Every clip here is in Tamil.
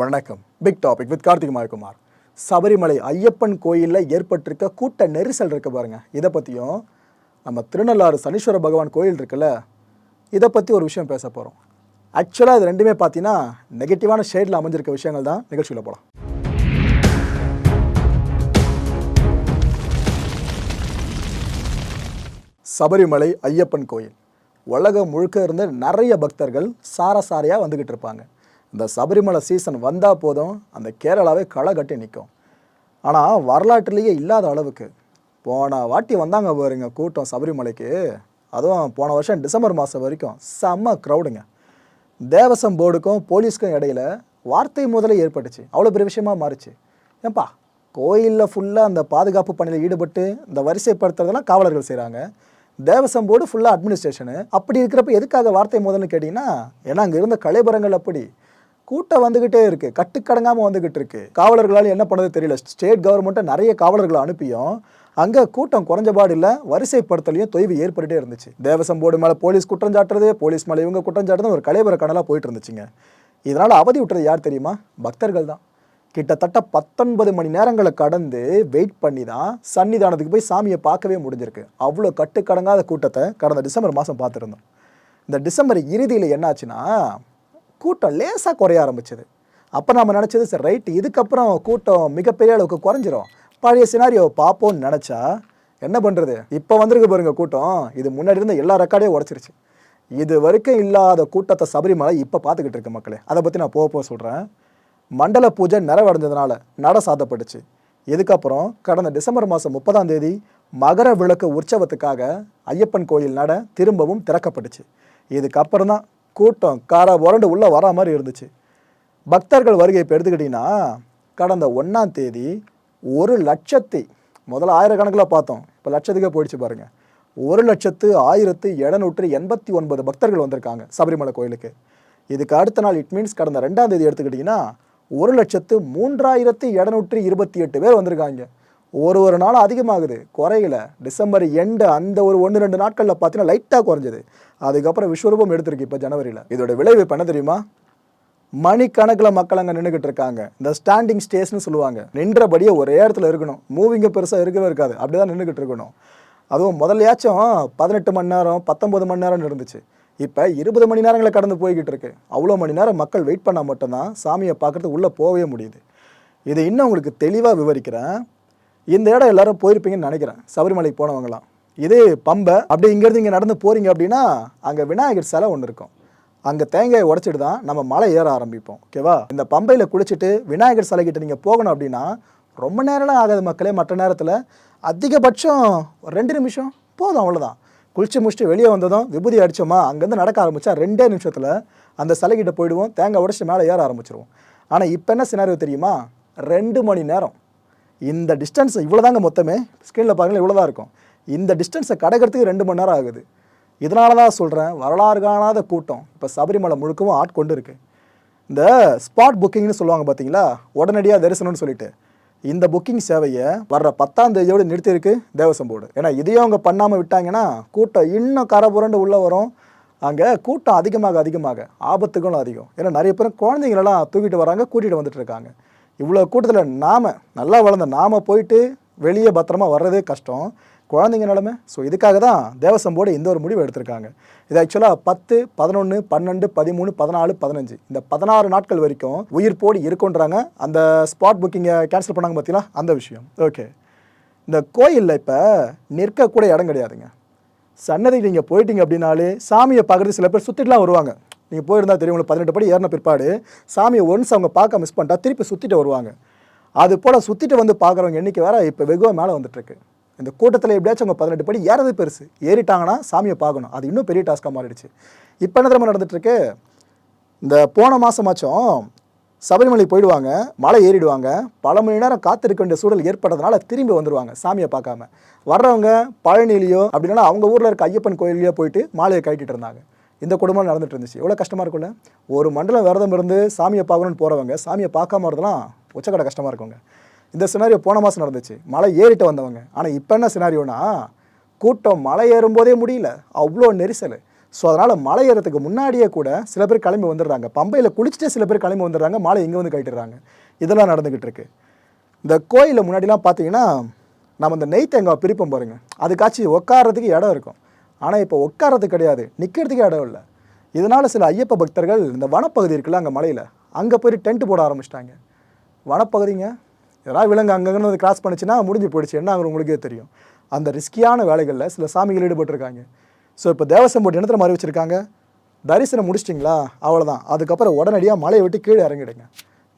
வணக்கம். Big topic with Karthik Mayakumar Sabarimala Ayyappan கோயிலில் ஏற்பட்டிருக்க கூட்ட நெரிசல் இருக்குது பாருங்க. இதை பற்றியும் நம்ம திருநள்ளாறு சனீஸ்வர பகவான் கோயில் இருக்குல்ல இதை பற்றி ஒரு விஷயம் பேச போகிறோம் ஆக்சுவலாக இது ரெண்டுமே பார்த்தீங்கன்னா நெகட்டிவான ஷேடில் அமைஞ்சிருக்க விஷயங்கள் தான் நிகழ்ச்சியில் போகலாம் சபரிமலை ஐயப்பன் கோயில். உலகம் முழுக்க இருந்து நிறைய பக்தர்கள் சாரசாரையாக வந்துக்கிட்டு இருப்பாங்க. இந்த சபரிமலை சீசன் வந்தால் போதும் அந்த கேரளாவே களை கட்டி நிற்கும் ஆனால் வரலாற்றுலேயே இல்லாத அளவுக்கு போன வாட்டி வந்தாங்க பாருங்க கூட்டம் சபரிமலைக்கு. அதுவும் போன வருஷம் டிசம்பர் மாதம் வரைக்கும் செம்ம க்ரௌடுங்க தேவசம் போர்டுக்கும் போலீஸ்க்கும் இடையில வார்த்தை முதலே ஏற்பட்டுச்சு. அவ்வளோ பெரிய விஷயமா மாறுச்சு. ஏன்பா கோயிலில் ஃபுல்லாக அந்த பாதுகாப்பு பணியில் ஈடுபட்டு இந்த வரிசைப்படுத்துறதெல்லாம் காவலர்கள் செய்கிறாங்க தேவசம் போர்டு ஃபுல்லாக அட்மினிஸ்ட்ரேஷனு அப்படி இருக்கிறப்ப எதுக்காக வார்த்தை முதல்னு கேட்டிங்கன்னா ஏன்னா அங்கே இருந்த கலைபரங்கள் அப்படி. கூட்டம் வந்துக்கிட்டே இருக்கு. கட்டுக்கடங்காமல் வந்துக்கிட்டு இருக்கு காவலர்களால் என்ன பண்ணது தெரியல. ஸ்டேட் கவர்மெண்ட்டை நிறைய காவலர்களை அனுப்பியும் அங்கே கூட்டம் குறைஞ்சபாடு இல்லை வரிசைப்படுத்தலையும் தொய்வு ஏற்பட்டுட்டே இருந்துச்சு. தேவசம் போர்டு மேலே போலீஸ் குற்றம் சாட்டுறது போலீஸ் மேலே இவங்க குற்றம் சாட்டுறது ஒரு கலைவர கணலாக போயிட்டு இருந்துச்சுங்க. இதனால் அவதி விட்டுறது யார் தெரியுமா? பக்தர்கள் தான். கிட்டத்தட்ட பத்தொன்பது மணி நேரங்களை கடந்து வெயிட் பண்ணி தான் சன்னிதானத்துக்கு போய் சாமியை பார்க்கவே முடிஞ்சிருக்கு. அவ்வளோ கட்டுக்கடங்காத கூட்டத்தை கடந்த டிசம்பர் மாதம் பார்த்துருந்தோம். இந்த டிசம்பர் இறுதியில் என்னாச்சுன்னா கூட்டம் லேசாக குறைய ஆரம்பிச்சது. அப்போ நம்ம நினச்சது சரி ரைட்டு இதுக்கப்புறம் கூட்டம் மிகப்பெரிய அளவுக்கு குறைஞ்சிரும். பழைய சினாரியோ பார்ப்போம்னு நினச்சா என்ன பண்ணுறது இப்போ வந்திருக்கு பாருங்கள் கூட்டம். இது முன்னாடி இருந்த எல்லா ரெக்கார்டையும் உடச்சிருச்சு. இது வரைக்கும் இல்லாத கூட்டத்தை சபரிமலை இப்போ பார்த்துக்கிட்டு இருக்கு மக்களே. அதை பற்றி நான் போக போக சொல்கிறேன் மண்டல பூஜை நிறைவடைஞ்சதுனால நட சாதப்பட்டுச்சு. இதுக்கப்புறம் கடந்த டிசம்பர் மாதம் முப்பதாம் தேதி மகர விளக்கு உற்சவத்துக்காக ஐயப்பன் கோயில் நட திரும்பவும் திறக்கப்பட்டுச்சு. இதுக்கப்புறம் தான் கூட்டம் காரை புரண்டு உள்ளே வரா மாதிரி இருந்துச்சு. பக்தர்கள் வருகை இப்போ எடுத்துக்கிட்டிங்கன்னா கடந்த ஒன்றாம் தேதி ஒரு லட்சத்தி முதல்ல ஆயிரக்கணக்கில் பார்த்தோம். இப்போ லட்சத்துக்கே போயிடுச்சு பாருங்கள் ஒரு லட்சத்து ஆயிரத்து எழுநூற்று எண்பத்தி ஒன்பது பக்தர்கள் வந்திருக்காங்க சபரிமலை கோயிலுக்கு. இதுக்கு அடுத்த நாள் இட் மீன்ஸ் கடந்த ரெண்டாம் தேதி எடுத்துக்கிட்டிங்கன்னா ஒரு லட்சத்து மூன்றாயிரத்து இரநூற்றி இருபத்தி எட்டு பேர் வந்திருக்காங்க. ஒரு ஒரு நாள் அதிகமாகுது. குறையில. டிசம்பர் எண்டு அந்த ஒரு ஒன்று ரெண்டு நாட்களில் பார்த்தீங்கன்னா லைட்டாக குறைஞ்சது. அதுக்கப்புறம் விஸ்வரூபம் எடுத்திருக்கு இப்போ ஜனவரியில். இதோட விளைவு இப்போ என்ன தெரியுமா? மணிக்கணக்கில் மக்கள் அங்கே நின்றுக்கிட்டு இருக்காங்க. இந்த ஸ்டாண்டிங் ஸ்டேஸ்னு சொல்லுவாங்க. நின்றபடியே ஒரே இடத்துல இருக்கணும். மூவிங்க பெருசாக இருக்கவே இருக்காது. அப்படி தான் நின்றுக்கிட்டு இருக்கணும். அதுவும் முதல்லையாச்சும் பதினெட்டு மணி நேரம் பத்தொம்பது மணி நேரம்னு இருந்துச்சு. இப்போ இருபது மணி நேரங்களை கடந்து போய்கிட்டு இருக்கு. அவ்வளோ மணி நேரம் மக்கள் வெயிட் பண்ணால் மட்டும்தான் சாமியை பார்க்கறதுக்கு உள்ளே போகவே முடியுது. இதை இன்னும் உங்களுக்கு தெளிவாக விவரிக்கிறேன். இந்த இடம் எல்லாரும் போயிருப்பீங்கன்னு நினைக்கிறேன். சபரிமலைக்கு போனவங்களாம் இது பம்பை அப்படியே இங்கேருந்து இங்கே நடந்து போகிறீங்க அப்படின்னா அங்கே விநாயகர் சிலை ஒன்று இருக்கும். அங்கே தேங்காயை உடச்சிட்டு தான் நம்ம மலை ஏற ஆரம்பிப்போம். ஓகேவா இந்த பம்பையில் குளிச்சுட்டு விநாயகர் சிலைக்கிட்ட நீங்கள் போகணும் அப்படின்னா ரொம்ப நேரம்லாம் ஆகாது மக்களே. மற்ற நேரத்தில் அதிகபட்சம் ரெண்டு நிமிஷம் போதும் அவ்வளோதான் குளிச்சு முடிச்சுட்டு வெளியே வந்ததும் விபூதி அடித்தோமா அங்கேருந்து நடக்க ஆரம்பித்தா ரெண்டே நிமிஷத்தில் அந்த சிலைக்கிட்ட போயிடுவோம். தேங்காய் உடைச்சிட்டு மேலே ஏற ஆரம்பிச்சிருவோம். ஆனால் இப்போ என்ன சினாரியோ தெரியுமா? ரெண்டு மணி நேரம். இந்த டிஸ்டன்ஸ் இவ்வளோதாங்க மொத்தமே? ஸ்க்ரீனில் பாருங்கள் இவ்வளோ தான் இருக்கும். இந்த டிஸ்டன்ஸை கடக்கிறதுக்கு ரெண்டு மணி நேரம் ஆகுது. இதனால தான் சொல்கிறேன் வரலாறு காணாத கூட்டம். இப்போ சபரிமலை முழுக்கவும் ஆட்கொண்டு இருக்கு. இந்த ஸ்பாட் புக்கிங்னு சொல்லுவாங்க பார்த்தீங்களா உடனடியாக தரிசனம்னு சொல்லிட்டு. இந்த புக்கிங் சேவையை வர்ற பத்தாம் தேதியோடு நிறுத்தியிருக்கு தேவசம் போர்டு. ஏன்னா இதையும் அவங்க பண்ணாமல் விட்டாங்கன்னா கூட்டம் இன்னும் கரபுரண்டு உள்ளே வரும். அங்கே கூட்டம் அதிகமாக அதிகமாக ஆபத்துகளும் அதிகம். ஏன்னா நிறைய பேரும் குழந்தைங்களெல்லாம் தூக்கிட்டு வராங்க கூட்டிகிட்டு வந்துட்டு இருக்காங்க. இவ்வளோ கூட்டத்தில் நாம் நல்லா வளர்ந்த நாம போயிட்டு வெளியே பத்திரமா வர்றதே கஷ்டம். குழந்தைங்க நிலமை. ஸோ இதுக்காக தான் தேவசம் போர்டு இந்த ஒரு முடிவு எடுத்திருக்காங்க. இது ஆக்சுவலாக பத்து பதினொன்று பன்னெண்டு பதிமூணு பதினாலு பதினஞ்சு. இந்த பதினாறு நாட்கள் வரைக்கும் உயிர் போடி இருக்குன்றாங்க. அந்த ஸ்பாட் புக்கிங்கை கேன்சல் பண்ணாங்க பார்த்தீங்களா அந்த விஷயம். ஓகே இந்த கோயிலில் இப்போ நிற்கக்கூட இடம் கிடையாதுங்க. சன்னதிக்கு நீங்கள் போயிட்டீங்க அப்படின்னாலே சாமியை பார்க்குறது சில பேர் சுற்றிட்டுலாம் வருவாங்க. நீங்கள் போயிருந்தா தெரியும் உங்களுக்கு பதினெட்டு படி ஏறின பிற்பாடு சாமியை ஒன்ஸ் அவங்க பார்க்க மிஸ் பண்ணிட்டா திருப்பி சுற்றிட்டு வருவாங்க. அது போல் சுற்றிட்டு வந்து பார்க்குறவங்க எண்ணிக்கை வேறு இப்போ வெகுவாக மேலே வந்துட்டுருக்கு. இந்த கூட்டத்தில் எப்படியாச்சும் அவங்க பதினெட்டு படி ஏறது பெருசு. ஏறிட்டாங்கன்னா சாமியை பார்க்கணும். அது இன்னும் பெரிய டாஸ்க்காக மாறிடுச்சு. இப்போ என்ன தெரியுமா நடந்துட்டுருக்கு? இந்த போன மாதமாச்சும் சபரிமலை போயிடுவாங்க மலை ஏறிடுவாங்க. பல மணி நேரம் காத்திருக்க வேண்டிய சூழல் ஏற்பட்டதுனால திரும்பி வந்துடுவாங்க சாமியை பார்க்காம. வர்றவங்க பழனிலையோ அப்படின்னா அவங்க ஊரில் இருக்க ஐயப்பன் கோயிலையோ போயிட்டு மாலையை கட்டிட்டு இருந்தாங்க. இந்த குடும்பம் நடந்துட்டு இருந்துச்சு. எவ்வளோ கஷ்டமாக இருக்கும்ல? ஒரு மண்டலம் விரதம் இருந்து சாமியை பார்க்கணும்னு போகிறவங்க சாமியை பார்க்காம இருந்தெல்லாம் உச்சக்கடை கஷ்டமாக இருக்குங்க. இந்த சினாரியோ போன மாதம் நடந்துச்சு. மலை ஏறிட்டு வந்தவங்க. ஆனால் இப்போ என்ன சினாரியோனா கூட்டம் மலை ஏறும்போதே முடியல. அவ்வளோ நெரிசல். ஸோ அதனால் மலை ஏறத்துக்கு முன்னாடியே கூட சில பேர் கிளம்பி வந்துடுறாங்க. பம்பையில் குளிச்சுட்டு சில பேர் கிளம்பி வந்துடுறாங்க. மாலை இங்கே வந்து கட்டிடுறாங்க இதெல்லாம் நடந்துக்கிட்டு இருக்கு. இந்த கோயிலில் முன்னாடிலாம் பார்த்தீங்கன்னா நம்ம இந்த நெய் தேங்காய் பிரிப்போம் பாருங்க. அதுக்காச்சும் உட்காரத்துக்கு இடம் இருக்கும். ஆனால் இப்போ உட்காரத்துக்கு கிடையாது. நிற்கிறதுக்கே இடம் இல்லை. இதனால் சில ஐயப்ப பக்தர்கள் இந்த வனப்பகுதி இருக்குல்ல அங்கே மலையில் அங்கே போய் டென்ட் போட ஆரம்பிச்சிட்டாங்க. வனப்பகுதிங்க ஏதாவது விலங்கு அங்கங்கே வந்து கிராஸ் பண்ணிச்சுன்னா முடிஞ்சு போயிடுச்சு. என்ன உங்களுக்கே தெரியும். அந்த ரிஸ்கியான வேலைகளில் சில சாமிகள் ஈடுபட்டிருக்காங்க. ஸோ இப்போ தேவசம் போட்டு இனத்தில் மாதிரி வச்சுருக்காங்க? தரிசனம் முடிச்சிட்டிங்களா? அவ்வளோதான் அதுக்கப்புறம் உடனடியாக மலையை விட்டு கீழே இறங்கிடுங்க.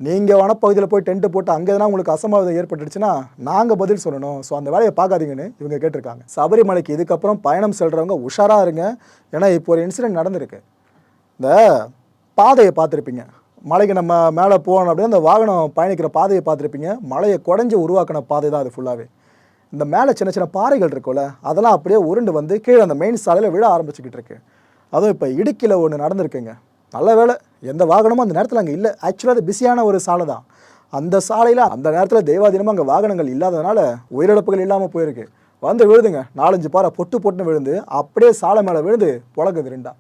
நீங்கள் வனப்பகுதியில் போய் டென்ட்டு போட்டு அங்கே எதனா உங்களுக்கு அசம்பாவிதம் ஏற்பட்டுடுச்சுன்னா நாங்கள் பதில் சொல்லணும். ஸோ அந்த வேலையை பார்க்காதீங்கன்னு இவங்க கேட்டிருக்காங்க. சபரிமலைக்கு இதுக்கப்புறம் பயணம் செல்கிறவங்க உஷாராக இருங்க. ஏன்னா இப்போ ஒரு இன்சிடென்ட் நடந்திருக்கு. இந்த பாதையை பார்த்துருப்பீங்க. மலைக்கு நம்ம மேலே போகணும் அப்படின்னா அந்த வாகனம் பயணிக்கிற பாதையை பார்த்துருப்பீங்க. மலையை குடஞ்சி உருவாக்கின பாதை தான் அது ஃபுல்லாகவே இந்த மேலே சின்ன சின்ன பாறைகள் இருக்கும்ல அதெல்லாம் அப்படியே உருண்டு வந்து கீழே அந்த மெயின் சாலையில் விழ ஆரம்பிச்சுக்கிட்டு இருக்கு. அதுவும் இப்போ இடுக்கியில் ஒன்று நடந்திருக்குங்க. நல்ல வேளை எந்த வாகனமும் அந்த நேரத்தில் அங்கே இல்லை. ஆக்சுவலாக அது பிஸியான ஒரு சாலை தான். அந்த சாலையில் அந்த நேரத்தில் தெய்வாதீனமாக அங்கே வாகனங்கள் இல்லாததுனால உயிரிழப்புகள் இல்லாமல் போயிருக்கு. வந்து விழுதுங்க. நாலஞ்சு பாறை பொட்டு பொட்டுன்னு விழுந்து அப்படியே சாலை மேலே விழுந்து புழங்குது ரெண்டா.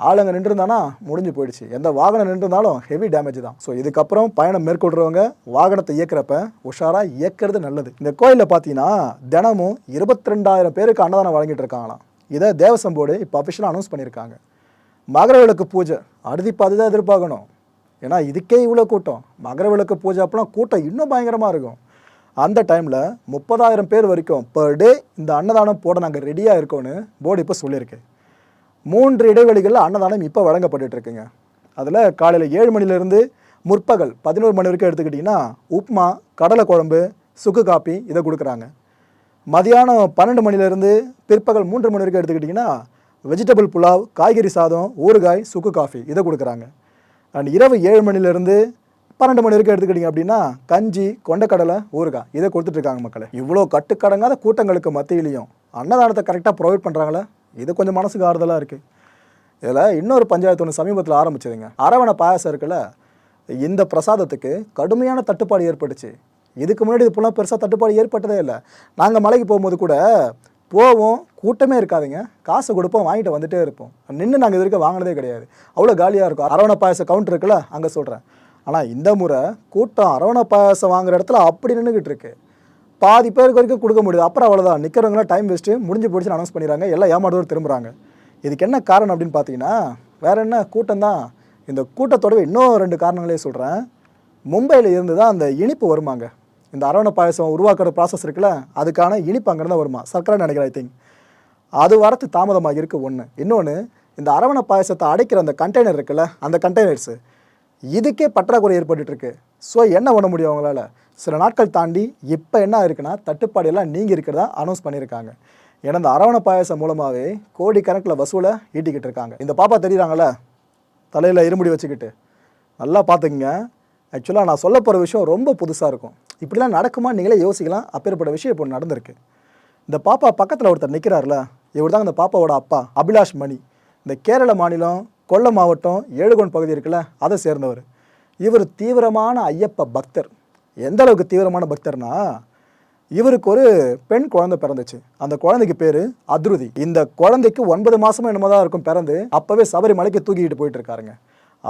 ஆளுங்க நின்றுருந்தானா? முடிஞ்சு போயிடுச்சு. எந்த வாகனம் நின்றுருந்தாலும் ஹெவி டேமேஜ் தான். ஸோ இதுக்கப்புறம் பயணம் மேற்கொள்றவங்க வாகனத்தை இயக்குறப்ப உஷாராக இயக்கிறது நல்லது. இந்த கோயிலில் பார்த்தீங்கன்னா தினமும் இருபத்தி ரெண்டாயிரம் பேருக்கு அன்னதானம் வழங்கிட்டு இருக்காங்களாம். இதை தேவசம் போர்டு இப்போ அஃபிஷியலாக அனௌன்ஸ் பண்ணியிருக்காங்க. மகர விளக்கு பூஜை அடுத்து தான் எதிர்பார்க்கணும். ஏன்னா இதுக்கே இவ்வளோ கூட்டம். மகர விளக்கு பூஜை அப்போலாம் கூட்டம் இன்னும் பயங்கரமாக இருக்கும். அந்த டைமில் முப்பதாயிரம் பேர் வரைக்கும் பர் டே இந்த அன்னதானம் போட நாங்கள் ரெடியாக இருக்கோன்னு போர்டு இப்போ சொல்லியிருக்கு. மூன்று இடைவெளிகளில் அன்னதானம் இப்போ வழங்கப்பட்டு இருக்குங்க அதில் காலையில் ஏழு மணிலேருந்து முற்பகல் பதினோரு மணி வரைக்கும் எடுத்துக்கிட்டிங்கன்னா உப்மா கடலை குழம்பு சுக்கு காப்பி இதை கொடுக்குறாங்க. மதியானம் பன்னெண்டு மணிலேருந்து பிற்பகல் மூன்று மணி வரைக்கும் எடுத்துக்கிட்டிங்கன்னா வெஜிடபிள் புலாவ் காய்கறி சாதம் ஊறுகாய் சுக்கு காஃபி இதை கொடுக்குறாங்க. அண்ட் இரவு ஏழு மணிலேருந்து பன்னெண்டு மணி வரைக்கும் எடுத்துக்கிட்டிங்க அப்படின்னா கஞ்சி கொண்டக்கடலை ஊறுகாய் இதை கொடுத்துட்ருக்காங்க மக்களை. இவ்வளோ கட்டுக்கடங்காத கூட்டங்களுக்கு மத்தியிலையும் அன்னதானத்தை கரெக்டாக ப்ரொவைட் பண்ணுறாங்களே இது கொஞ்சம் மனசுக்கு ஆறுதலாக இருக்குது இதில் இன்னொரு பஞ்சாயத்து ஒன்று சமீபத்தில் ஆரம்பிச்சதுங்க. அரவண பாயாசம் இருக்குல்ல இந்த பிரசாதத்துக்கு கடுமையான தட்டுப்பாடு ஏற்பட்டுச்சு. இதுக்கு முன்னாடி இப்போலாம் பெருசாக தட்டுப்பாடு ஏற்பட்டதே இல்லை. நாங்கள் மலைக்கு போகும்போது கூட போவோம் கூட்டமே இருக்காதுங்க. காசு கொடுப்போம் வாங்கிட்டு வந்துட்டே இருப்போம். நின்று நாங்கள் இது வரைக்கும் வாங்கினதே கிடையாது. அவ்வளோ காலியாக இருக்கும். அரவண பாயசம் கவுண்டர் இருக்குல்ல அங்கே சொல்கிறேன் ஆனால் இந்த முறை கூட்டம் அரவண பாயாசம் வாங்குற இடத்துல அப்படி நின்றுக்கிட்டு இருக்குது பாதி பேருக்கு வரைக்கும் கொடுக்க முடியுது. அப்புறம் அவ்வளோதான் நிற்கிறவங்களாம் டைம் வேஸ்ட்டு முடிஞ்சு போயிடுச்சுன்னு அனௌன்ஸ் பண்ணிடுறாங்க. எல்லாம் ஏமாடுவோர் திரும்புகிறாங்க இதுக்கு என்ன காரணம் அப்படின்னு பார்த்தீங்கன்னா வேற என்ன கூட்டம் தான்? இந்த கூட்டத்தோடவே இன்னும் ரெண்டு காரணங்களே சொல்கிறேன் மும்பையில் இருந்து தான் அந்த இனிப்பு வருமாங்க. இந்த அரவண பாயசம் உருவாக்குற ப்ராசஸ் இருக்குல்ல அதுக்கான இனிப்பு அங்கேருந்து வருமா? சர்க்கரை நினைக்கிறேன் ஐ திங்க் அது வரத்து தாமதமாக இருக்குது ஒன்று இன்னொன்று இந்த அரவண பாயசத்தை அடைக்கிற அந்த கண்டெய்னர் இருக்குல்ல அந்த கண்டெய்னர்ஸு இதுக்கே பற்றாக்குறை ஏற்பட்டுருக்கு ஸோ என்ன பண்ண முடியும் அவங்களால? சில நாட்கள் தாண்டி இப்போ என்ன இருக்குன்னா தட்டுப்பாடெல்லாம் நீங்கள் இருக்கிறதா அனௌன்ஸ் பண்ணியிருக்காங்க. ஏன்னா இந்த அரவண பாயசம் மூலமாகவே கோடிக்கணக்கில் வசூலை ஈட்டிக்கிட்டு இருக்காங்க. இந்த பாப்பா தெரியுறாங்களே தலையில் இருமுடி வச்சுக்கிட்டு. நல்லா பார்த்துக்குங்க. ஆக்சுவலாக நான் சொல்ல போகிற விஷயம் ரொம்ப புதுசாக இருக்கும். இப்படிலாம் நடக்குமா? நீங்களே யோசிக்கலாம். அப்பேற்பட்ட விஷயம் இப்போ நடந்திருக்கு. இந்த பாப்பா பக்கத்தில் ஒருத்தர் நிற்கிறார்ல இவர் தான் இந்த பாப்பாவோட அப்பா அபிலாஷ் மணி. இந்த கேரள மாநிலம் கொல்லம் மாவட்டம் ஏழுகோன் பகுதி இருக்குல்ல அதை சேர்ந்தவர். இவர் தீவிரமான ஐயப்ப பக்தர். எந்த அளவுக்கு தீவிரமான பக்தர்னா இவருக்கு ஒரு பெண் குழந்தை பிறந்துச்சு. அந்த குழந்தைக்கு பேரு அதிருதி. இந்த குழந்தைக்கு ஒன்பது மாசமும் என்னமோ தான் இருக்கும் பிறந்து அப்பவே சபரிமலைக்கு தூக்கிட்டு போயிட்டு இருக்காருங்க.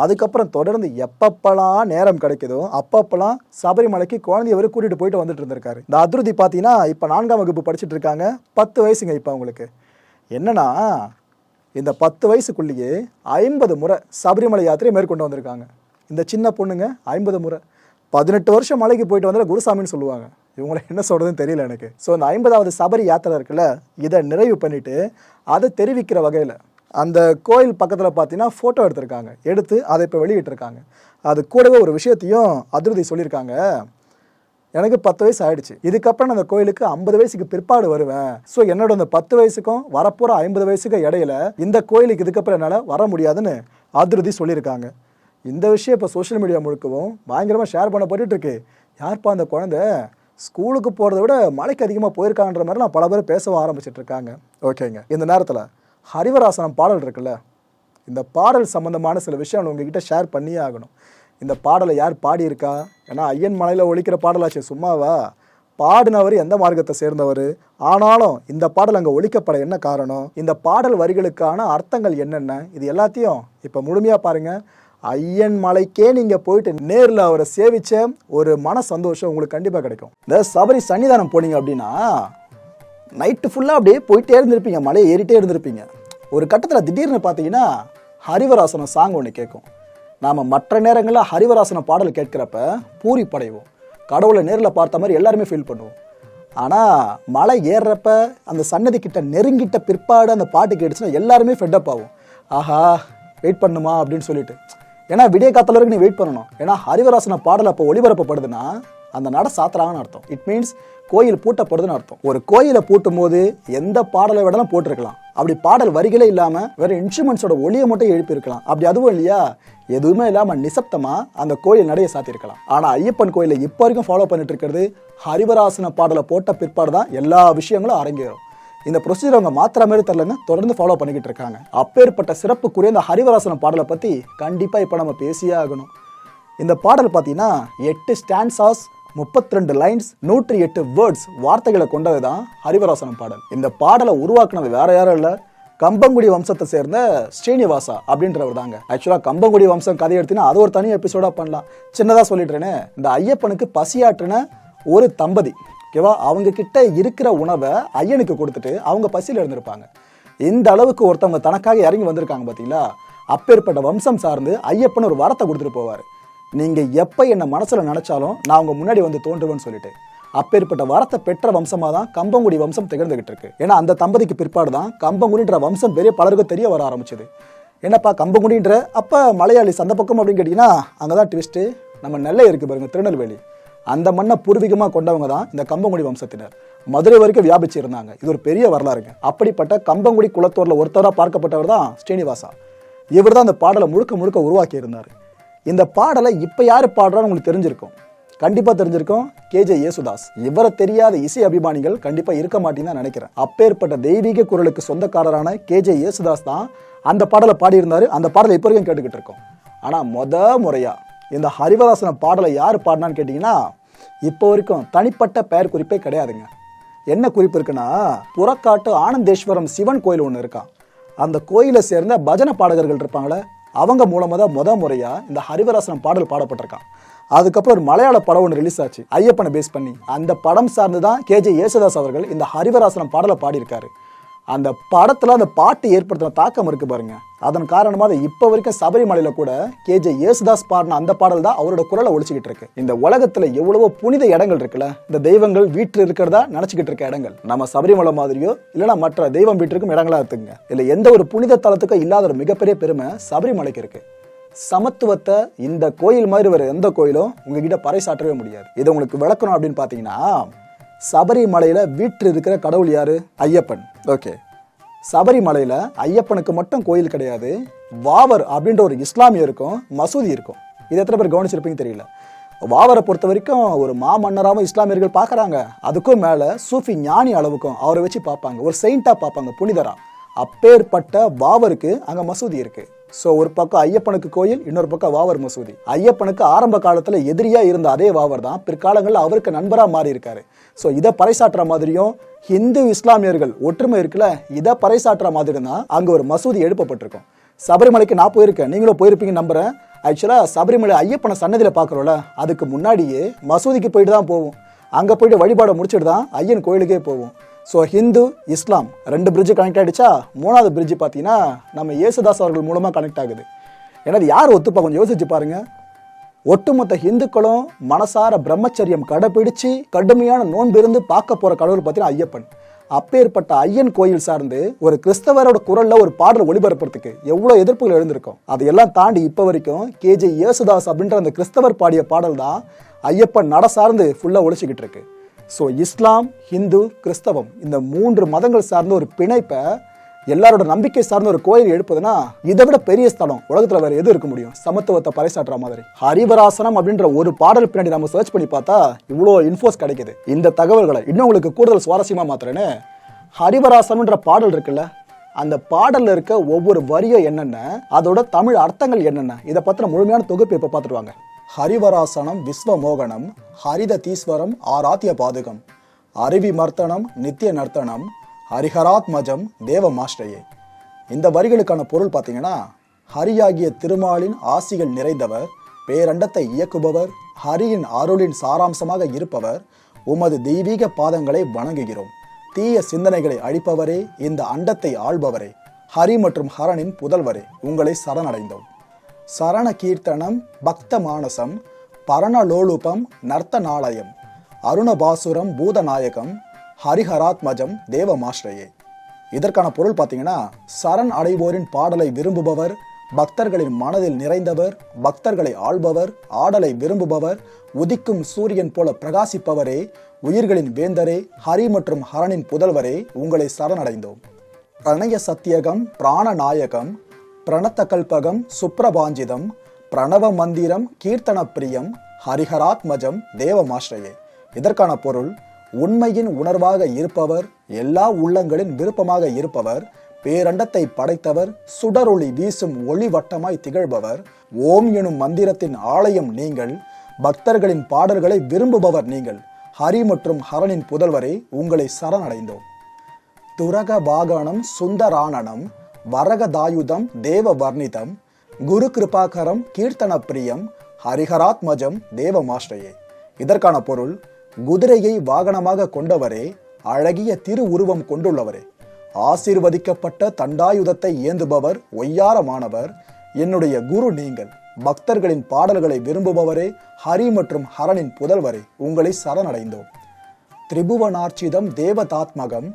அதுக்கப்புறம் தொடர்ந்து எப்பப்பெல்லாம் நேரம் கிடைக்குதோ அப்பப்பெல்லாம் சபரிமலைக்கு குழந்தைய வரை கூட்டிட்டு போயிட்டு வந்துட்டு இருந்திருக்காரு. இந்த அதிருதி பார்த்தீங்கன்னா இப்போ நான்காம் வகுப்பு படிச்சுட்டு இருக்காங்க. பத்து வயசுங்க இப்போ அவங்களுக்கு. என்னன்னா இந்த பத்து வயசுக்குள்ளேயே ஐம்பது முறை சபரிமலை யாத்திரை மேற்கொண்டு வந்திருக்காங்க. இந்த சின்ன பொண்ணுங்க ஐம்பது முறை பதினெட்டு வருஷம் மலைக்கு போயிட்டு வந்தால் குருசாமின்னு சொல்லுவாங்க. இவங்களை என்ன சொல்கிறதுன்னு தெரியல எனக்கு. ஸோ இந்த ஐம்பதாவது சபரி யாத்திரை இருக்குல்ல இதை நிறைவு பண்ணிவிட்டு அதை தெரிவிக்கிற வகையில் அந்த கோயில் பக்கத்தில் பார்த்தீங்கன்னா ஃபோட்டோ எடுத்திருக்காங்க. எடுத்து அதை இப்போ வெளியிட்டிருக்காங்க. அது கூடவே ஒரு விஷயத்தையும் அதிருதி சொல்லியிருக்காங்க. எனக்கு பத்து வயசு ஆயிடுச்சு. இதுக்கப்புறம் நான் அந்த கோயிலுக்கு ஐம்பது வயசுக்கு பிற்பாடு வருவேன். ஸோ என்னோட அந்த பத்து வயசுக்கும் வரப்போகிற ஐம்பது வயசுக்கு இடையில இந்த கோயிலுக்கு இதுக்கப்புறம் என்னால் வர முடியாதுன்னு அதிருதி சொல்லியிருக்காங்க. இந்த விஷயம் இப்போ சோஷியல் மீடியா முழுக்கவும் பயங்கரமாக ஷேர் பண்ணப்பட்டுட்டு இருக்கு யார்ப்பா அந்த குழந்தை? ஸ்கூலுக்கு போகிறத விட மலைக்கு அதிகமாக போயிருக்கான்ற மாதிரிலாம் பல பேர் பேசவும் ஆரம்பிச்சிட்டு இருக்காங்க ஓகேங்க இந்த நேரத்தில் ஹரிவராசனம் பாடல் இருக்குல்ல? இந்த பாடல் சம்மந்தமான சில விஷயம் உங்ககிட்ட ஷேர் பண்ணியே ஆகணும். இந்த பாடலை யார் பாடியிருக்கா? ஏன்னா ஐயன் மலையில் ஒழிக்கிற பாடலாச்சு சும்மாவா? பாடினவர் எந்த மார்க்கத்தை சேர்ந்தவர்? ஆனாலும் இந்த பாடல் அங்கே ஒழிக்கப்பட என்ன காரணம்? இந்த பாடல் வரிகளுக்கான அர்த்தங்கள் என்னென்ன? இது எல்லாத்தையும் இப்போ முழுமையாக பாருங்கள் ஐயன் மலைக்கே நீங்கள் போயிட்டு நேரில் அவரை சேவிச்ச ஒரு மன சந்தோஷம் உங்களுக்கு கண்டிப்பாக கிடைக்கும். இந்த சபரி சன்னிதானம் போனீங்க அப்படின்னா நைட்டு ஃபுல்லாக அப்படியே போயிட்டே இருந்திருப்பீங்க. மலையை ஏறிட்டே இருந்திருப்பீங்க. ஒரு கட்டத்தில் திடீர்னு பார்த்தீங்கன்னா ஹரிவராசனம் சாங் ஒன்று கேட்கும் நாம் மற்ற நேரங்களில் ஹரிவராசன பாடல் கேட்குறப்ப பூரி படைவோம். கடவுளை நேரில் பார்த்த மாதிரி எல்லாருமே ஃபீல் பண்ணுவோம். ஆனால் மலை ஏறுறப்ப அந்த சன்னதி கிட்ட நெருங்கிட்ட பிற்பாடு அந்த பாட்டு கேட்டுச்சுன்னா எல்லாருமே ஃபெட்டப் ஆகும். ஆஹா வெயிட் பண்ணுமா அப்படின்னு சொல்லிட்டு. ஏன்னா விடிய காத்தல வரைக்கும் நீ வெயிட் பண்ணணும். ஏன்னா ஹரிவராசன பாடல் அப்போ ஒளிபரப்பப்படுதுன்னா அந்த நட சாத்துறாங்கன்னு அர்த்தம். இட் மீன்ஸ் கோயில் பூட்டப்படுதுன்னு அர்த்தம். ஒரு கோயிலை பூட்டும் போது எந்த பாடலை விடலாம் போட்டிருக்கலாம். அப்படி பாடல் வரிகளே இல்லாமல் வேற இன்ஸ்ட்ருமெண்ட்ஸோட ஒளியை மட்டும் எழுப்பியிருக்கலாம். அப்படி அதுவும் இல்லையா? எதுவுமே இல்லாமல் நிசப்தமாக அந்த கோயில் நடைய சாத்தியிருக்கலாம். ஆனால் ஐயப்பன் கோயிலை இப்போ வரைக்கும் ஃபாலோ பண்ணிட்டு இருக்கிறது ஹரிவராசன பாடலை போட்ட பிற்பாடு தான் எல்லா விஷயங்களும் அரங்கேறும். இந்த ப்ரொசீஜர் அவங்க மாத்திர மாதிரி தெரிலங்க தொடர்ந்து ஃபாலோ பண்ணிக்கிட்டு இருக்காங்க. அப்பேற்பட்ட சிறப்புக்குரிய இந்த ஹரிவராசன பாடலை பற்றி கண்டிப்பாக இப்போ நம்ம பேசியே ஆகணும். இந்த பாடல் பார்த்தீங்கன்னா எட்டு ஸ்டான்ஸாஸ் முப்பத்தி ரெண்டு லைன்ஸ் நூற்றி எட்டு வேர்ட்ஸ் வார்த்தைகளை கொண்டது தான் ஹரிவராசனம் பாடல். இந்த பாடலை உருவாக்குனது வேற யாரும் இல்லை. கம்பங்குடி வம்சத்தை சேர்ந்த ஸ்ரீனிவாசா அப்படின்றவர் தாங்க ஆக்சுவலாக கம்பங்குடி வம்சம் கதை எடுத்தீங்கன்னா அது ஒரு தனி எபிசோடாக பண்ணலாம். சின்னதாக சொல்லிட்டுறேனே இந்த ஐயப்பனுக்கு பசியாற்றின ஒரு தம்பதி ஓகேவா? அவங்க கிட்ட இருக்கிற உணவை ஐயனுக்கு கொடுத்துட்டு அவங்க பசியில் இருந்திருப்பாங்க. இந்த அளவுக்கு ஒருத்தவங்க தனக்காக இறங்கி வந்திருக்காங்க பார்த்தீங்களா அப்பேற்பட்ட வம்சம் சார்ந்து ஐயப்பன் ஒரு வரத்தை கொடுத்துட்டு போவார். நீங்கள் எப்போ என்னை மனசில் நினச்சாலும் நான் உங்கள் முன்னாடி வந்து தோன்றுவேன்னு சொல்லிட்டு. அப்பேற்பட்ட வரத்தை பெற்ற வம்சமாக தான் கம்பங்குடி வம்சம் திகழ்ந்துகிட்டு இருக்கு. ஏன்னா அந்த தம்பதிக்கு பிற்பாடு தான் கம்பங்குடின்ற வம்சம் பெரிய பலருக்கு தெரிய வர ஆரம்பிச்சது. என்னப்பா கம்பங்குடின்ற அப்போ மலையாளி அந்த பக்கம் அப்படின்னு கேட்டிங்கன்னா அங்கே தான் ட்விஸ்ட்டு நம்ம நெல்லை இருக்குது பாருங்க திருநெல்வேலி. அந்த மண்ணை பூர்வீகமாக கொண்டவங்க தான் இந்த கம்பங்குடி வம்சத்தினர். மதுரை வரைக்கும் வியாபிச்சு இருந்தாங்க இது ஒரு பெரிய வரலாறுங்க. அப்படிப்பட்ட கம்பங்குடி குலத்தோரில் ஒருத்தராக பார்க்கப்பட்டவர் தான் ஸ்ரீனிவாசா. இவர் தான் அந்த பாடலை முழுக்க முழுக்க உருவாக்கி இருந்தார் இந்த பாடலை இப்போ யார் பாடுறான்னு உங்களுக்கு தெரிஞ்சிருக்கும். கண்டிப்பாக தெரிஞ்சிருக்கும் கேஜே யேசுதாஸ் இவரை தெரியாத இசை அபிமானிகள் கண்டிப்பாக இருக்க மாட்டேன்னு தான் நினைக்கிறேன். அப்பேற்பட்ட தெய்வீக குரலுக்கு சொந்தக்காரரான கேஜே யேசுதாஸ் தான் அந்த பாடலை பாடியிருந்தார். அந்த பாடலை இப்போ வரைக்கும் கேட்டுக்கிட்டு இருக்கோம். ஆனால் முத முறையாக இந்த ஹரிவராசன பாடலை யார் பாடினான்னு கேட்டிங்கன்னா இப்போ வரைக்கும் தனிப்பட்ட பெயர் குறிப்பே கிடையாதுங்க. என்ன குறிப்பு இருக்குன்னா புறக்காட்டு ஆனந்தேஸ்வரம் சிவன் கோயில் ஒன்று இருக்கான் அந்த கோயிலை சேர்ந்த பஜனை பாடகர்கள் இருப்பாங்களே அவங்க மூலமாக தான் முத முறையாக இந்த ஹரிவராசனம் பாடல் பாடப்பட்டிருக்கான். அதுக்கப்புறம் ஒரு மலையாள படம் ஒன்று ரிலீஸ் ஆச்சு. ஐயப்பனை பேஸ் பண்ணி. அந்த படம் சார்ந்து தான் கேஜே யேசுதாஸ் அவர்கள் இந்த ஹரிவராசனம் பாடலை பாடியிருக்காரு. அந்த படத்தில் அந்த பாட்டு ஏற்படுத்தின தாக்கம் இருக்கு பாருங்க. அதன் காரணமாக இப்போ வரைக்கும் சபரிமலையில் கூட கேஜே யேசுதாஸ் பாடின அந்த பாடல் தான் அவரோட குரலை ஒழிச்சுக்கிட்டு இருக்கு. இந்த உலகத்தில் எவ்வளவோ புனித இடங்கள் இருக்குல்ல இந்த தெய்வங்கள் வீட்டில் இருக்கிறதா நினச்சிக்கிட்டு இருக்க இடங்கள். நம்ம சபரிமலை மாதிரியோ இல்லைனா மற்ற தெய்வம் வீட்டிற்கும் இடங்களா இருக்குங்க. இல்லை எந்த ஒரு புனித தலத்துக்கும் இல்லாத ஒரு மிகப்பெரிய பெருமை சபரிமலைக்கு இருக்கு. சமத்துவத்தை இந்த கோயில் மாதிரி வர எந்த கோயிலும் உங்ககிட்ட பறைசாற்றவே முடியாது. இதை உங்களுக்கு விளக்கணும் அப்படின்னு பார்த்தீங்கன்னா சபரிமலையில் வீட்டில் இருக்கிற கடவுள் யாரு? ஐயப்பன். ஓகே சபரிமலையில் ஐயப்பனுக்கு மட்டும் கோயில் கிடையாது. வாவர் அப்படின்ற ஒரு இஸ்லாமியருக்கும் மசூதி இருக்கும். இது எத்தனை பேர் கவனிச்சிருப்பீங்க தெரியல. வாவரை பொறுத்த வரைக்கும் ஒரு மாமன்னராகவும் இஸ்லாமியர்கள் பார்க்குறாங்க. அதுக்கும் மேலே சூஃபி ஞானி அளவுக்கும் அவரை வச்சு பார்ப்பாங்க. ஒரு செயின்ட்டாக பார்ப்பாங்க புனிதரா. அப்பேற்பட்ட வாவருக்கு அங்கே மசூதி இருக்கு. ஸோ ஒரு பக்கம் ஐயப்பனுக்கு கோயில் இன்னொரு பக்கம் வாவர் மசூதி. ஐயப்பனுக்கு ஆரம்ப காலத்தில் எதிரியாக இருந்த அதே வாவர் தான். பிற்காலங்களில் அவருக்கு நண்பராக மாறி இருக்காரு. ஸோ இதை பறைசாற்றுற மாதிரியும் ஹிந்து இஸ்லாமியர்கள் ஒற்றுமை இருக்குல்ல இதை பறைசாற்றுற மாதிரி தான் அங்கே ஒரு மசூதி எழுப்பப்பட்டிருக்கும். சபரிமலைக்கு நான் போயிருக்கேன். நீங்களும் போயிருப்பீங்க நம்புறேன். ஆக்சுவலாக சபரிமலை ஐயப்பனை சன்னதியில் பார்க்குறோம்ல அதுக்கு முன்னாடியே மசூதிக்கு போயிட்டு தான் போவோம். அங்கே போயிட்டு வழிபாடை முடிச்சுட்டு தான் ஐயன் கோயிலுக்கே போவோம். ஸோ ஹிந்து இஸ்லாம் ரெண்டு பிரிட்ஜு கனெக்ட் ஆகிடுச்சா மூணாவது பிரிட்ஜு பார்த்தீங்கன்னா நம்ம இயேசுதாஸ் அவர்கள் மூலமாக கனெக்ட் ஆகுது. ஏன்னா அது யார் ஒத்துப்பா? கொஞ்சம் யோசிச்சு பாருங்க. ஒட்டுமொத்த இந்துக்களும் மனசார பிரம்மச்சரியம் கடைபிடிச்சு கடுமையான நோன்பிருந்து பார்க்க போகிற கடவுள் பார்த்தீங்கன்னா ஐயப்பன். அப்பேற்பட்ட ஐயன் கோயில் சார்ந்து ஒரு கிறிஸ்தவரோட குரலில் ஒரு பாடல் ஒளிபரப்புறதுக்கு எவ்வளோ எதிர்ப்புகள் எழுந்திருக்கும். அதையெல்லாம் தாண்டி இப்போ வரைக்கும் கேஜே இயேசுதாஸ் அப்படின்ற அந்த கிறிஸ்தவர் பாடிய பாடல் தான் ஐயப்பன் நட சார்ந்து ஃபுல்லாக ஒழிச்சிக்கிட்டு இருக்கு. ஸோ இஸ்லாம் ஹிந்து கிறிஸ்தவம் இந்த மூன்று மதங்கள் சார்ந்த ஒரு பிணைப்பை எல்லாரோட நம்பிக்கை சார்ந்த ஒரு கோயில் எழுப்புதுன்னா இதை விட பெரிய ஸ்தலம். உலகத்தில் வேறு எது இருக்க முடியும்? சமத்துவத்தை பறைசாற்றுற மாதிரி. ஹரிவராசனம் அப்படின்ற ஒரு பாடல் பின்னாடி நம்ம சர்ச் பண்ணி பார்த்தா இவ்வளோ இன்ஃபோஸ் கிடைக்குது. இந்த தகவல்களை இன்னும் உங்களுக்கு கூடுதல் சுவாரஸ்யமாக மாத்துறேன்னு ஹரிவராசனம்ன்ற பாடல் இருக்குல்ல அந்த பாடல்ல இருக்க ஒவ்வொரு வரியும் என்னென்ன அதோட தமிழ் அர்த்தங்கள் என்னென்ன இதை பற்றின முழுமையான தொகுப்பு இப்போ பார்த்துட்டு வாங்க. ஹரிவராசனம் விஸ்வமோகனம் ஹரித தீஸ்வரம் ஆராத்திய பாதுகம் அருவி மர்த்தனம் நித்திய நர்த்தனம் ஹரிஹராத்மஜம் தேவமாஷ்டயே. இந்த வரிகளுக்கான பொருள் பார்த்தீங்கன்னா ஹரியாகிய திருமாலின் ஆசிகள் நிறைந்தவர் பேரண்டத்தை இயக்குபவர் ஹரியின் அருளின் சாராம்சமாக இருப்பவர் உமது தெய்வீக பாதங்களை வணங்குகிறோம். தீய சிந்தனைகளை அழிப்பவரே இந்த அண்டத்தை ஆள்பவரே ஹரி மற்றும் ஹரனின் புதல்வரே உங்களை சரணடைந்தோம். சரண கீர்த்தனம் பக்த மானசம் பரணலோலுபம் நர்த்தநாளயம் அருணபாசுரம் பூதநாயகம் ஹரிஹராத்மஜம் தேவமாஸ்ரயே இதற்கான பொருள் பார்த்தீங்கன்னா சரண் அடைவோரின் பாடலை விரும்புபவர் பக்தர்களின் மனதில் நிறைந்தவர் பக்தர்களை ஆள்பவர் ஆடலை விரும்புபவர் உதிக்கும் சூரியன் போல பிரகாசிப்பவரே உயிர்களின் வேந்தரே ஹரி மற்றும் ஹரனின் புதல்வரே உங்களை சரணடைந்தோம். பிரணய சத்தியகம் பிராணநாயகம் பிரணத்த கல்பகம் சுப்ரபாஞ்சிதம் பிரணவ மந்திரம் கீர்த்தன பிரியம் ஹரிஹராத்மஜம் தேவமாஸ்ரயே. இதற்கான பொருள் உண்மையின் உணர்வாக இருப்பவர் எல்லா உள்ளங்களின் விருப்பமாக இருப்பவர் பேரண்டத்தை படைத்தவர் சுடரொளி வீசும் ஒளி வட்டமாய் திகழ்பவர் ஓம் எனும் மந்திரத்தின் ஆலயம் நீங்கள் பக்தர்களின் பாடல்களை விரும்புபவர் நீங்கள் ஹரி மற்றும் ஹரனின் புதல்வரே உங்களை சரணடைந்தோம். துரக பாகனம் சுந்தரானனம் வரகதாயுதம் தேவ வர்ணிதம் குரு கிருபாகரம் கீர்த்தன பிரியம் ஹரிஹராத்மஜம் தேவமாஷ்டயே. இதற்கான பொருள் குதிரையை வாகனமாக கொண்டவரே அழகிய திரு உருவம் கொண்டுள்ளவரே. ஆசீர்வதிக்கப்பட்ட தண்டாயுதத்தை ஏந்துபவர் ஒய்யாரமானவர். என்னுடைய குரு நீங்கள் பக்தர்களின் பாடல்களை விரும்புபவரே ஹரி மற்றும் ஹரனின் புதல்வரே உங்களை சரணடைந்தோம். திரிபுவனார்ச்சிதம் தேவதாத்மகம்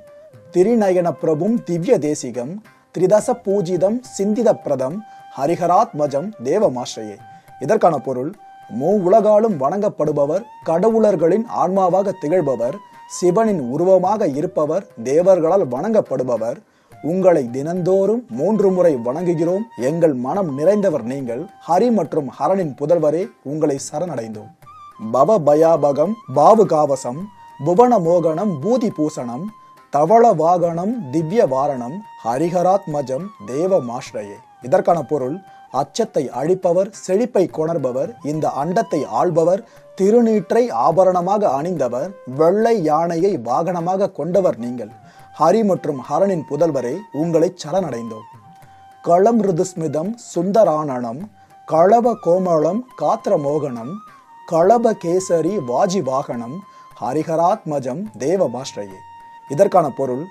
திரிநயன பிரபும் திவ்ய தேசிகம் திரிதச பூஜிதம் சிந்தித பிரதம் ஹரிஹராத்மஜம் தேவமாஸ்ரயே. இதற்கான பொருள் மூ உலகாலும் வணங்கப்படுபவர் கடவுளர்களின் ஆன்மாவாக திகழ்பவர் சிவனின் உருவமாக இருப்பவர் தேவர்களால் வணங்கப்படுபவர். உங்களை தினந்தோறும் மூன்று முறை வணங்குகிறோம். எங்கள் மனம் நிறைந்தவர் நீங்கள். ஹரி மற்றும் ஹரனின் புதல்வரே உங்களை சரணடைந்தோம். பவ பயாபகம் பாவு காவசம் புவன மோகனம் பூதி பூசணம் தவள வாகனம் திவ்ய வாரணம் ஹரிஹராத்மஜம் தேவ மாஷ்ரயே இதற்கான பொருள் அச்சத்தை அழிப்பவர் செழிப்பை கொணர்பவர் இந்த அண்டத்தை ஆள்பவர் திருநீற்றை ஆபரணமாக அணிந்தவர் வெள்ளை யானையை வாகனமாக கொண்டவர் நீங்கள். ஹரி மற்றும் ஹரனின் புதல்வரே உங்களை சரணடைந்தோம். களம் ருதுஸ்மிதம் சுந்தரானனம் களப கோமளம் காத்திர மோகனம் களப கேசரி வாஜி வாகனம் ஹரிஹராத்மஜம் தேவபாஷ்ரயே இதற்கான பொருள்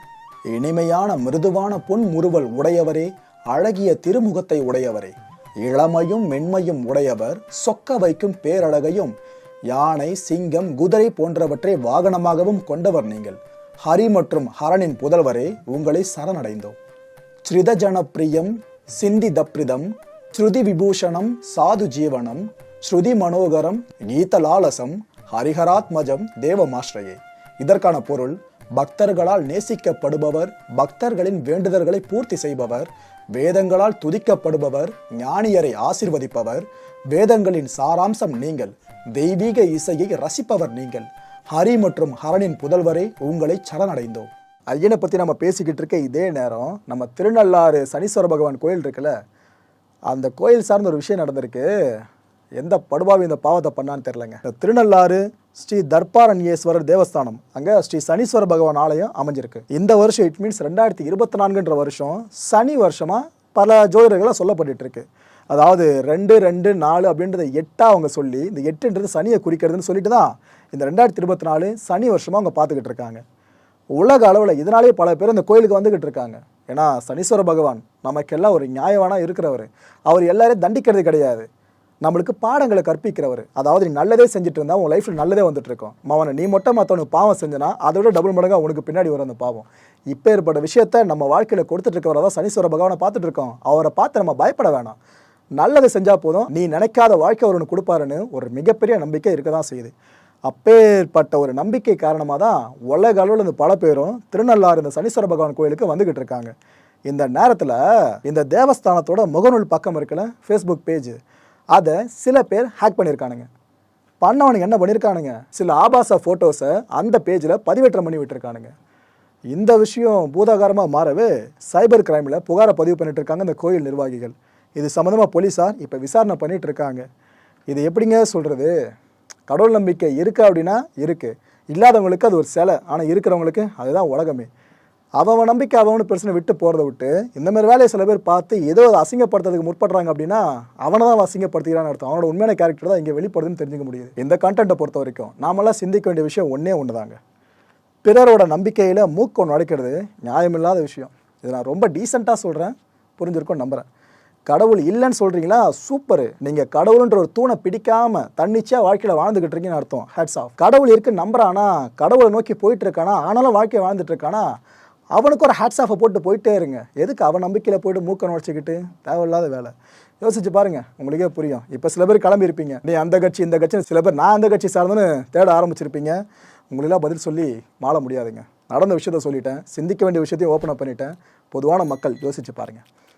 இனிமையான மிருதுவான புன்முறுவல் உடையவரே அழகிய திருமுகத்தை உடையவரே. இளமையும் மென்மையும் உடையவர் சொக்க வைக்கும் பேரழகையும் யானை சிங்கம் குதிரை போன்றவற்றை வாகனமாகவும் கொண்டவர் நீங்கள். ஹரி மற்றும் ஹரனின் புதல்வரே உங்களை சரணடைந்தோம். ஸ்ரிதஜனப்பிரியம் சிந்தி தப்ரிதம் ஸ்ருதி விபூஷணம் சாது ஜீவனம் ஸ்ருதி மனோகரம் கீதலாலசம் ஹரிஹராத்மஜம் தேவமாஸ்ரயே. இதற்கான பொருள் பக்தர்களால் நேசிக்கப்படுபவர் பக்தர்களின் வேண்டுதல்களை பூர்த்தி செய்பவர் வேதங்களால் துதிக்கப்படுபவர் ஞானியரை ஆசிர்வதிப்பவர் வேதங்களின் சாராம்சம் நீங்கள் தெய்வீக இசையை ரசிப்பவர் நீங்கள். ஹரி மற்றும் ஹரனின் புதல்வரே உங்களை சரணடைந்தோம். ஐயனை பற்றி நம்ம பேசிக்கிட்டு இருக்க இதே நேரம் நம்ம திருநள்ளாறு சனீஸ்வர பகவான் கோயில் இருக்குல்ல அந்த கோயில் சார்ந்த ஒரு விஷயம் நடந்திருக்கு. எந்த படுபாவி இந்த பாவத்தை பண்ணான்னு தெரிலங்க இந்த திருநள்ளாறு ஸ்ரீ தர்பாரண்யேஸ்வரர் தேவஸ்தானம் அங்கே ஸ்ரீ சனீஸ்வர பகவான் ஆலயம் அமைஞ்சிருக்கு. இந்த வருஷம் இட் மீன்ஸ் ரெண்டாயிரத்தி இருபத்தி நான்குன்ற வருஷம் சனி வருஷமாக பல ஜோதிடர்களாக சொல்லப்பட்டு இருக்கு அதாவது ரெண்டு ரெண்டு நாலு அப்படின்றத எட்டாக அவங்க சொல்லி இந்த எட்டுன்றது சனியை குறிக்கிறதுன்னு சொல்லிட்டு தான் இந்த ரெண்டாயிரத்தி இருபத்தி நாலு சனி வருஷமாக அவங்க பார்த்துக்கிட்டு இருக்காங்க. உலக அளவில் இதனாலேயே பல பேர் அந்த கோயிலுக்கு வந்துக்கிட்டு இருக்காங்க. ஏன்னா சனீஸ்வர பகவான் நமக்கெல்லாம் ஒரு நியாயமான இருக்கிறவர். அவர் எல்லாரையும் தண்டிக்கிறது கிடையாது. நம்மளுக்கு பாடங்களை கற்பிக்கிறவர். அதாவது நீ நல்லதே செஞ்சுட்டு இருந்தால் உன் லைஃப்பில் நல்லதே வந்துட்டு இருக்கும் மவனை நீ மட்டும் மற்றவனுக்கு பாவம் செஞ்சனா அதை விட டபுள் மடங்காக உனக்கு பின்னாடி வரும் அந்த பாவம். இப்போ ஏற்பட்ட விஷயத்த நம்ம வாழ்க்கையில் கொடுத்துட்டு இருக்கவரை தான் சனீஸ்வர பகவானை பார்த்துட்டு இருக்கோம் அவரை பார்த்து நம்ம பயப்பட வேணாம். நல்லதை செஞ்சால் போதும். நீ நினைக்காத வாழ்க்கை அவர் உனக்கு கொடுப்பாருன்னு ஒரு மிகப்பெரிய நம்பிக்கை இருக்க தான் செய்யுது. அப்பேற்பட்ட ஒரு நம்பிக்கை காரணமாக தான் உலக அளவில் இந்த பல பேரும் திருநள்ளாறு இந்த சனீஸ்வர பகவான் கோயிலுக்கு வந்துக்கிட்டு இருக்காங்க. இந்த நேரத்தில் இந்த தேவஸ்தானத்தோட முகநூல் பக்கம் இருக்குல்ல ஃபேஸ்புக் பேஜ் அதை சில பேர் ஹேக் பண்ணியிருக்கானுங்க பண்ணவனுக்கு என்ன பண்ணியிருக்கானுங்க சில ஆபாச ஃபோட்டோஸை அந்த பேஜில் பதிவேற்றம் பண்ணி விட்டுருக்கானுங்க. இந்த விஷயம் பூதாகாரமாக மாறவே சைபர் கிரைமில் புகாரை பதிவு பண்ணிட்டு இருக்காங்க இந்த கோயில் நிர்வாகிகள். இது சம்மந்தமாக போலீஸார் இப்போ விசாரணை பண்ணிட்டு இருக்காங்க. இது எப்படிங்க சொல்கிறது கடவுள் நம்பிக்கை இருக்குது அப்படின்னா இருக்குது இல்லாதவங்களுக்கு அது ஒரு சிலை. ஆனால் இருக்கிறவங்களுக்கு அதுதான் உலகமே. அவன் நம்பிக்கை அவனு பிரச்சனை விட்டு போகிறத விட்டு இந்த மாதிரி வேலையை சில பேர் பார்த்து ஏதோ அதை அசிங்கப்படுத்துறதுக்கு முற்படுறாங்க அப்படின்னா அவனை தான் அவன் அர்த்தம். அவனோட உண்மையான கேரக்டர் தான் இங்கே வெளிப்படுதுன்னு தெரிஞ்சுக்க முடியுது. இந்த கண்டென்ட்டை பொறுத்த வரைக்கும் நாமெல்லாம் சிந்திக்க வேண்டிய விஷயம் ஒன்றே ஒன்று தாங்க பிறரோட நம்பிக்கையில் மூக்கம் நுழைக்கிறது நியாயமில்லாத விஷயம். இதை நான் ரொம்ப டீசெண்டாக சொல்கிறேன் புரிஞ்சிருக்கும் நம்புகிறேன் கடவுள் இல்லைன்னு சொல்கிறீங்களா சூப்பரு. நீங்கள் கடவுள்ன்ற ஒரு தூணை பிடிக்காம தன்னிச்சையாக வாழ்க்கையில் வாழ்ந்துகிட்டு இருக்கீங்கன்னு அர்த்தம். ஹேட்ஸ் ஆஃப் கடவுள் இருக்குன்னு நம்புறானா? கடவுளை நோக்கி போயிட்டு இருக்கானா? ஆனாலும் வாழ்க்கையை வாழ்ந்துட்டு இருக்கானா? அவனுக்கு ஒரு ஹேட்ஸ் ஆஃபை போட்டு போயிட்டே இருங்க. எதுக்கு அவன் நம்பிக்கையில் போய்ட்டு மூக்க நுழைச்சிக்கிட்டு தேவையில்லாத வேலை? யோசிச்சு பாருங்க. உங்களுக்கே புரியும். இப்போ சில பேர் கிளம்பி இருப்பீங்க. நீ அந்த கட்சி இந்த கட்சி சில பேர் நான் அந்த கட்சி சார்ந்துன்னு தேட ஆரம்பிச்சிருப்பீங்க. உங்களெல்லாம் பதில் சொல்லி மாள முடியாதுங்க. நடந்த விஷயத்த சொல்லிட்டேன். சிந்திக்க வேண்டிய விஷயத்தையும் ஓப்பன் அப் பண்ணிட்டேன். பொதுவான மக்கள் யோசிச்சு பாருங்கள்